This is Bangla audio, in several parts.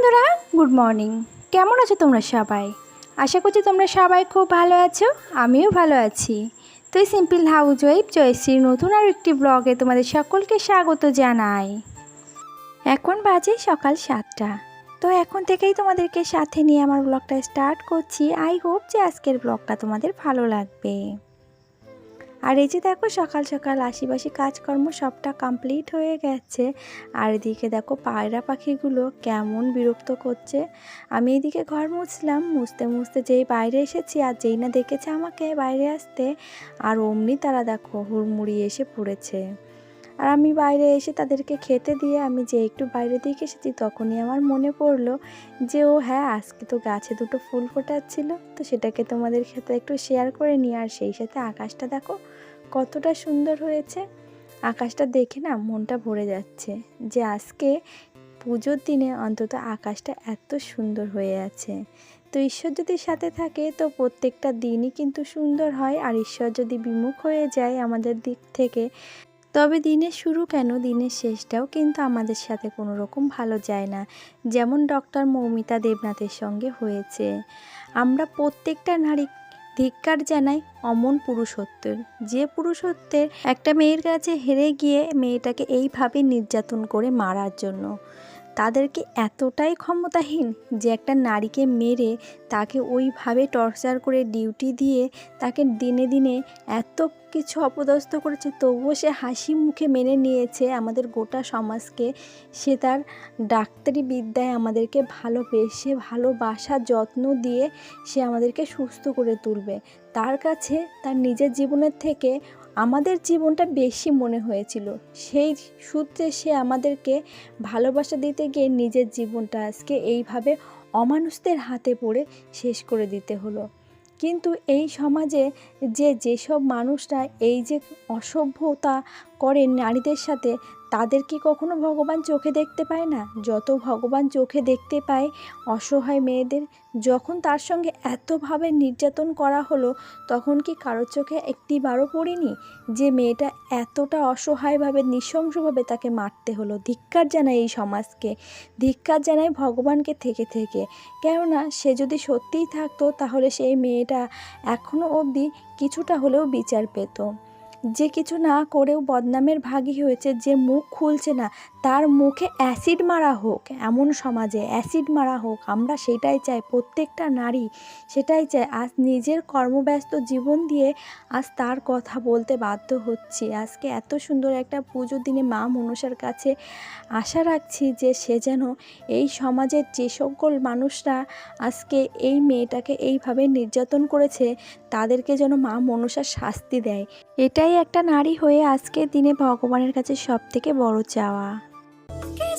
বন্ধুরা গুড মর্নিং কেমন আছো তোমরা সবাই? আশা করছি তোমরা সবাই খুব ভালো আছো, আমিও ভালো আছি। তো এই সিম্পল হাউস ওয়াইফ জয়শ্রীর নতুন আর একটি ব্লগে তোমাদের সকলকে স্বাগত জানাই। এখন বাজে সকাল সাতটা। তো এখন থেকেই তোমাদেরকে সাথে নিয়ে আমার ব্লগটা স্টার্ট করছি। আই হোপ যে আজকের ব্লগটা তোমাদের ভালো লাগবে। আর এই যে দেখো, সকাল সকাল আশিবাসি কাজকর্ম সবটা কমপ্লিট হয়ে গেছে। আর এদিকে দেখো, পায়রা পাখিগুলো কেমন বিরক্ত করছে। আমি এদিকে ঘর মুছলাম, মুছতে মুছতে যেই বাইরে এসেছি আর যেই না দেখেছে আমাকে বাইরে আসতে, আর অমনি তারা দেখো হুড়মুড়ি এসে পড়েছে। আর আমি বাইরে এসে তাদেরকে খেতে দিয়ে আমি যে একটু বাইরে দিকে এসেছি তখনই আমার মনে পড়ল যে, ও হ্যাঁ আজকে তো গাছে দুটো ফুল ফোটাচ্ছিল। তো সেটাকে তোমাদের সাথে একটু শেয়ার করে নিয়ে আর সেই সাথে আকাশটা দেখো কতটা সুন্দর হয়েছে। আকাশটা দেখে না মনটা ভরে যাচ্ছে যে, আজকে পুজোর দিনে অন্তত আকাশটা এত সুন্দর হয়ে আছে। তো ঈশ্বর যদি সাথে থাকে, তো প্রত্যেকটা দিনই কিন্তু সুন্দর হয়। আর ঈশ্বর যদি বিমুখ হয়ে যায় আমাদের দিক থেকে তবে দিনের শুরু কেন দিনের শেষটাও কিন্তু আমাদের সাথে কোনো রকম ভালো যায় না, যেমন ডক্টর মৌমিতা দেবনাথের সঙ্গে হয়েছে। আমরা প্রত্যেকটা নারী ধিক্কার জানাই অমন পুরুষত্বের। যে পুরুষত্বের একটা মেয়ের কাছে হেরে গিয়ে মেয়েটাকে এইভাবে নির্যাতন করে মারার জন্য। তাদেরকে এতটাই ক্ষমতাহীন যে একটা নারীকে মেরে তাকে ওইভাবে টর্চার করে ডিউটি দিয়ে তাকে দিনে দিনে এত কিছু অপদস্থ করেছে, তবুও সে হাসি মুখে মেনে নিয়েছে আমাদের গোটা সমাজকে। সে তার ডাক্তারি বিদ্যায় আমাদেরকে ভালোবেসে, ভালোবাসা, যত্ন দিয়ে সে আমাদেরকে সুস্থ করে তুলবে। তার কাছে, তার নিজের জীবনের থেকে আমাদের জীবনটা বেশি মনে হয়েছিল। সেই সূত্রে সে আমাদেরকে ভালোবাসা দিতে গিয়ে নিজের জীবনটা আজকে এইভাবে অমানুষদের হাতে পড়ে শেষ করে দিতে হলো। কিন্তু এই সমাজে যে যেসব মানুষরা এই যে অসভ্যতা করে নারীদের সাথে তাদের কি কখনো ভগবান চোখে দেখতে পায় না? যত ভগবান চোখে দেখতে পায় অসহায় মেয়েদের, যখন তার সঙ্গে এতভাবে নির্যাতন করা হলো, তখন কি কারোর চোখে একটি বারও পড়িনি যে মেয়েটা এতটা অসহায়ভাবে, নৃশংসভাবে তাকে মারতে হলো? ধিক্কার জানায় এই সমাজকে। ধিক্কার জানায় ভগবানকে থেকে থেকে। কেননা, সে যদি সত্যিই থাকতো, তাহলে সেই মেয়েটা এখনও অবধি কিছুটা হলেও বিচার পেত। যে কিছু না করেও বদনামের ভাগই হয়েছে যে মুখ খুলছে না তার মুখে অ্যাসিড মারা হোক, এমন সমাজে অ্যাসিড মারা হোক, আমরা সেটাই চাই, প্রত্যেকটা নারী সেটাই চাই। আজ নিজের কর্মব্যস্ত জীবন দিয়ে আজ তার কথা বলতে বাধ্য হচ্ছি। আজকে এত সুন্দর একটা পুজোর দিনে মা মনসার কাছে আশা রাখছি যে সে যেন এই সমাজের যে সকল মানুষরা আজকে এই মেয়েটাকে এইভাবে নির্যাতন করেছে, তাদেরকে যেন মা মনসার শাস্তি দেয়। এটাই একটা নারী হয়ে আজকের দিনে ভগবানের কাছে সব থেকে বড় চাওয়া।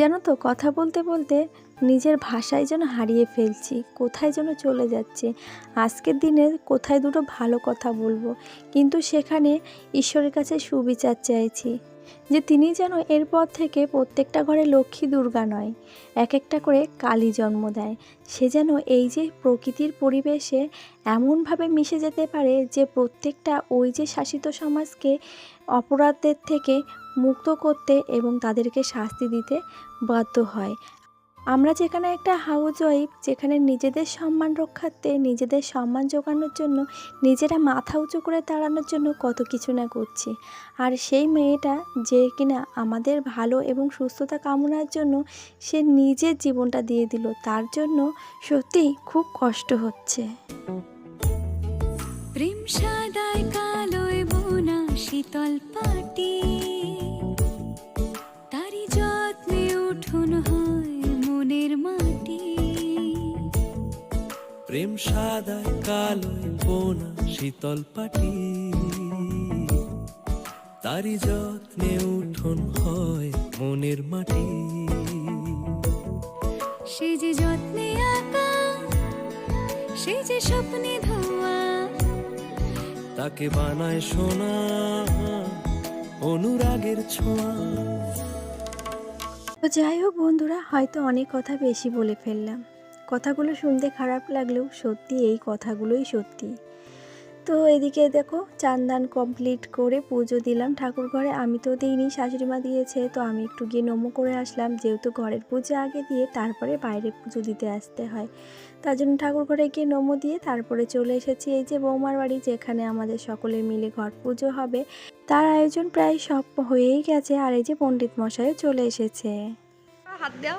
জানো তো কথা বলতে বলতে নিজের ভাষায় যেন হারিয়ে ফেলছি, কোথায় যেন চলে যাচ্ছে। আজকের দিনে কোথায় দুটো ভালো কথা বলব, কিন্তু সেখানে ঈশ্বরের কাছে সুবিচার চাইছি যে তিনি যেন এরপর থেকে প্রত্যেকটা ঘরে লক্ষ্মী দুর্গা নয় এক একটা করে কালী জন্ম দেয়। সে যেন এই যে প্রকৃতির পরিবেশে এমনভাবে মিশে যেতে পারে যে প্রত্যেকটা ওই যে শাসিত সমাজকে অপরাধের থেকে মুক্ত করতে এবং তাদেরকে শাস্তি দিতে বাধ্য হয়। আমরা যেখানে একটা হাউস ওয়াইফ যেখানে নিজেদের সম্মান রক্ষার্থে, নিজেদের সম্মান জোগানোর জন্য, নিজেরা মাথা উঁচু করে দাঁড়ানোর জন্য কত কিছু না করছি। আর সেই মেয়েটা যে কিনা আমাদের ভালো এবং সুস্থতা কামনার জন্য সে নিজের জীবনটা দিয়ে দিল, তার জন্য সত্যিই খুব কষ্ট হচ্ছে। প্রেম সাদায় কালোয় বোনা শীতল পাটি। সাদায় কালোয় বোনা শীতল পাটি। তারি যত্নে উঠোন হয় মনের মাটি। সে যে যত্নে আঁকা সে যে স্বপ্নে ধোয়া তাকে বানায় সোনা অনুরাগের ছোঁয়া। তো যাই হোক বন্ধুরা হয়তো অনেক কথা বেশি বলে ফেললাম। কথাগুলো শুনতে খারাপ লাগলেও সত্যি এই কথাগুলোই সত্যি। তো এদিকে দেখো, চান্দান কমপ্লিট করে পুজো দিলাম। ঠাকুর ঘরে আমি তো দিইনি, শাশুড়ি মা দিয়েছে, তো আমি একটু গিয়ে নমো করে আসলাম। যেহেতু ঘরের পুজো আগে দিয়ে তারপরে বাইরে পুজো দিতে আসতে হয়। তার জন্য ঠাকুর ঘরে গিয়ে নমো দিয়ে তারপরে চলে এসেছি এই যে বৌমার বাড়ি, যেখানে আমাদের সকলে মিলে ঘর পুজো হবে। তার আয়োজন প্রায় সব হয়েই গেছে, আর এই যে পণ্ডিত মশাইও চলে এসেছে। হাত দাও।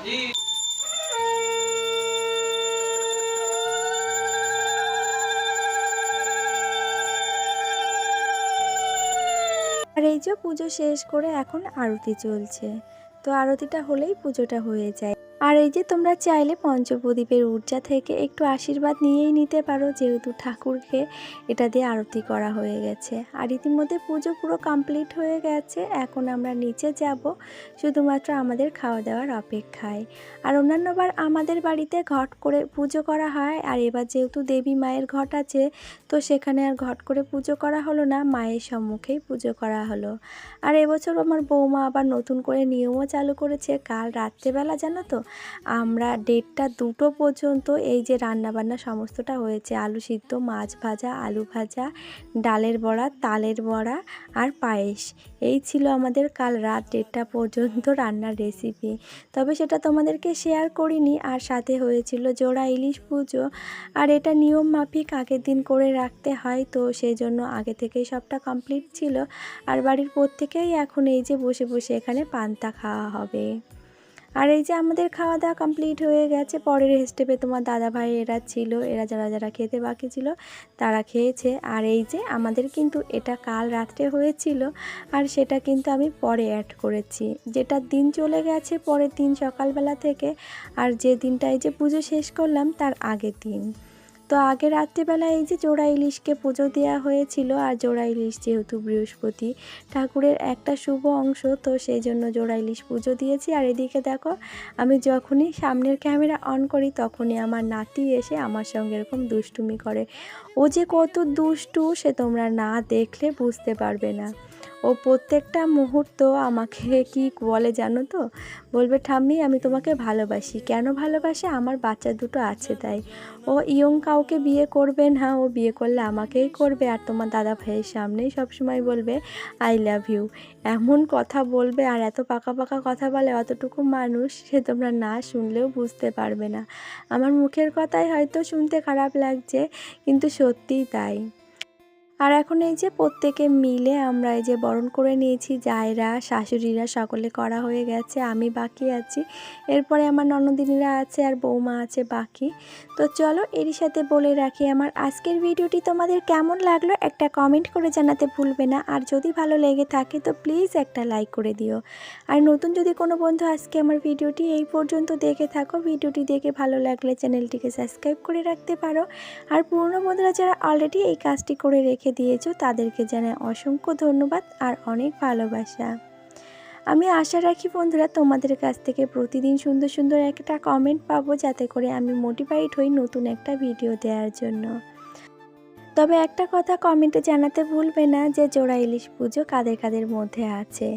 আর এই যে পুজো শেষ করে এখন আরতি চলছে। তো আরতিটা হলেই পুজোটা হয়ে যায়। আর এই যে তোমরা চাইলে পঞ্চপ্রদীপের ঊর্জা থেকে একটু আশীর্বাদ নিয়েই নিতে পারো, যেহেতু ঠাকুরকে এটা দিয়ে আরতি করা হয়ে গেছে। আর ইতিমধ্যে পুজো পুরো কমপ্লিট হয়ে গেছে, এখন আমরা নিচে যাব শুধুমাত্র আমাদের খাওয়া দাওয়ার অপেক্ষায়। আর অন্যান্যবার আমাদের বাড়িতে ঘট করে পুজো করা হয়, আর এবার যেহেতু দেবী মায়ের ঘট আছে, তো সেখানে আর ঘট করে পুজো করা হলো না, মায়ের সম্মুখেই পুজো করা হলো। আর এবছর আমার বৌমা আবার নতুন করে নিয়মও চালু করেছে, কাল রাত্রেবেলা জানো তো আমরা দেড়টা দুটো পর্যন্ত এই যে রান্নাবান্না সমস্তটা হয়েছে। আলু সিদ্ধ, মাছ ভাজা, আলু ভাজা, ডালের বড়া, তালের বড়া আর পায়েস। এই ছিল আমাদের কাল রাত দেড়টা পর্যন্ত রান্নার রেসিপি তবে সেটা তোমাদেরকে শেয়ার করিনি, আর সাথে হয়েছিল জোড়া ইলিশ পুজো। আর এটা নিয়ম মাফিক আগের দিন করে রাখতে হয়, তো সেই জন্য আগে থেকেই সবটা কমপ্লিট ছিল। আর বাড়ির প্রত্যেকেই এখন এই যে বসে বসে এখানে পান্তা খাওয়া হবে। আর এই যে আমাদের খাওয়া দাওয়া কমপ্লিট হয়ে গেছে, পরের স্টেপে তোমার দাদা ভাই এরা ছিল, এরা যারা যারা খেতে বাকি ছিল, তারা খেয়েছে। আর এই যে আমাদের কিন্তু এটা কাল রাত্রে হয়েছিল, আর সেটা কিন্তু আমি পরে অ্যাড করেছি। যেটা দিন চলে গেছে পরের দিন সকালবেলা থেকে, আর যে দিনটা এই যে পুজো শেষ করলাম, তার আগের দিন। তো আগে রাত্রিবেলা এই যে জোড়া ইলিশকে পুজো দেওয়া হয়েছিল, আর জোড়া ইলিশ যেহেতু বৃহস্পতি ঠাকুরের একটা শুভ অংশ, তো সেই জন্য জোড়া ইলিশ পুজো দিয়েছি। আর এদিকে দেখো, আমি যখনই সামনের ক্যামেরা অন করি, তখনই আমার নাতি এসে আমার সঙ্গে এরকম দুষ্টুমি করে। ও যে কত দুষ্টু, সে তোমরা না দেখলে বুঝতে পারবে না। ও প্রত্যেকটা মুহূর্ত আমাকে কি বলে জানো তো? বলবে, ঠাম্মি, আমি তোমাকে ভালোবাসি। কেন ভালোবাসে? আমার বাচ্চা দুটো আছে তাই। ও ইয়ং কাউকে বিয়ে করবে না, ও বিয়ে করলে আমাকেই করবে। আর তোমার দাদা ভাইয়ের সামনেই সবসময় বলবে, আই লাভ ইউ। এমন কথা বলবে আর এত পাকা পাকা কথা বলে অতটুকু মানুষ সে তোমরা না শুনলেও বুঝতে পারবে না। আমার মুখের কথাই হয়তো শুনতে খারাপ লাগছে, কিন্তু সত্যিই তাই। আর এখন এই যে প্রত্যেকে মিলে আমরা এই যে বরণ করে নিয়েছি, জায়রা, শাশুড়িরা সকলে করা হয়ে গেছে, আমি বাকি আছি। এরপরে আমার ননদিনীরা আছে আর বৌমা আছে বাকি। তো চলো এরই সাথে বলে রাখি আমার আজকের ভিডিওটি তোমাদের কেমন লাগল একটা কমেন্ট করে জানাতে ভুলবে না। আর যদি ভালো লেগে থাকে তো প্লিজ একটা লাইক করে দিও। আর নতুন যদি কোনো বন্ধু আজকে আমার ভিডিওটি এই পর্যন্ত দেখে থাকো, ভিডিওটি দেখে ভালো লাগলে চ্যানেলটিকে সাবস্ক্রাইব করে রাখতে পারো। আর পুরনো বন্ধুরা যারা অলরেডি এই কাজটি করে রেখে দিয়েছ, তাদেরকে জানাই অসংখ্য ধন্যবাদ আর অনেক ভালোবাসা। আমি আশা রাখি বন্ধুরা, তোমাদের কাছ থেকে প্রতিদিন সুন্দর সুন্দর একটা কমেন্ট পাবো যাতে করে আমি মোটিভেট হই নতুন একটা ভিডিও দেওয়ার জন্য। তবে একটা কথা কমেন্টে জানাতে ভুলবে না যে জোড়া ইলিশ পুজো কাদের কাদের মধ্যে আছে।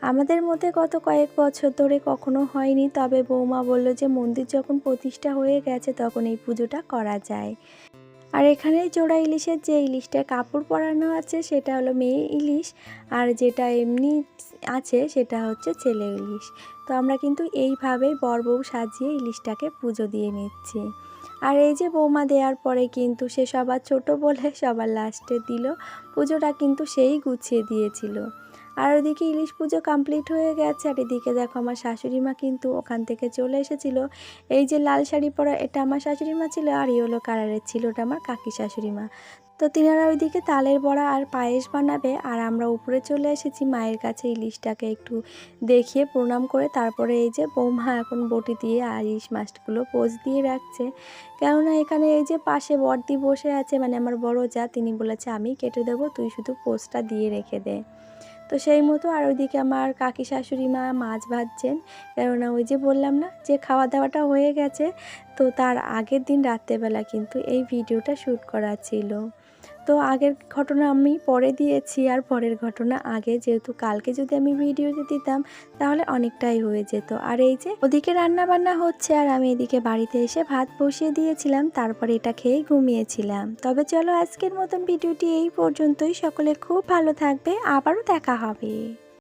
আমাদের মধ্যে গত কয়েক বছর ধরে কখনো হয়নি, তবে বৌমা বলল যে মন্দির যখন প্রতিষ্ঠা হয়ে গেছে তখন এই পুজোটা করা যায়। আর এখানে জোড়া ইলিশের যে ইলিশটা কাপড় পরানো আছে সেটা হলো মেয়ে ইলিশ, আর যেটা এমনি আছে সেটা হচ্ছে ছেলে ইলিশ। তো আমরা কিন্তু এইভাবেই বর বউ সাজিয়ে ইলিশটাকে পুজো দিয়ে নিচ্ছি। আর এই যে বৌমা দেওয়ার পরে কিন্তু সে সবার ছোট বলে সবার লাস্টে দিল। পুজোটা কিন্তু সেই গুছিয়ে দিয়েছিল। আর ওদিকে ইলিশ পুজো কমপ্লিট হয়ে গেছে, আর এদিকে দেখো আমার শাশুড়ি মা কিন্তু ওখান থেকে চলে এসেছিল। এই যে লাল শাড়ি পরা, এটা আমার শাশুড়ি মা ছিল, আর ইয়েলো কালারের ছিল ওটা আমার কাকি শাশুড়ি মা। তো তিনারা ওইদিকে তালের বড়া আর পায়েস বানাবে, আর আমরা উপরে চলে এসেছি মায়ের কাছে ইলিশটাকে একটু দেখিয়ে প্রণাম করে, তারপরে এই যে বৌমা এখন বটি দিয়ে আর ইলিশ মাছগুলো পোজ দিয়ে রাখছে। কেননা এখানে এই যে পাশে বর্দি বসে আছে মানে আমার বড় যা, তিনি বলেছে, আমি কেটে দেবো, তুই শুধু পোজটা দিয়ে রেখে দে। তো সেই মতো আর ওইদিকে আমার কাকি শাশুড়ি মা মাছ ভাজছেন। কেননা ওই যে বললাম না যে খাওয়া দাওয়াটা হয়ে গেছে, তো তার আগের দিন রাত্রেবেলা কিন্তু এই ভিডিওটা শ্যুট করা ছিল। তো আগের ঘটনা আমি পরে দিয়েছি আর পরের ঘটনা আগে। যেহেতু কালকে যদি আমি ভিডিওতে দিতাম, তাহলে অনেকটাই হয়ে যেত। আর এই যে ওদিকে রান্না বান্না হচ্ছে আর আমি এদিকে বাড়িতে এসে ভাত বসিয়ে দিয়েছিলাম, তারপরে এটা খেয়ে ঘুমিয়েছিলাম। তবে চলো আজকের মতন ভিডিওটি এই পর্যন্তই। সকলে খুব ভালো থাকবে। আবারও দেখা হবে।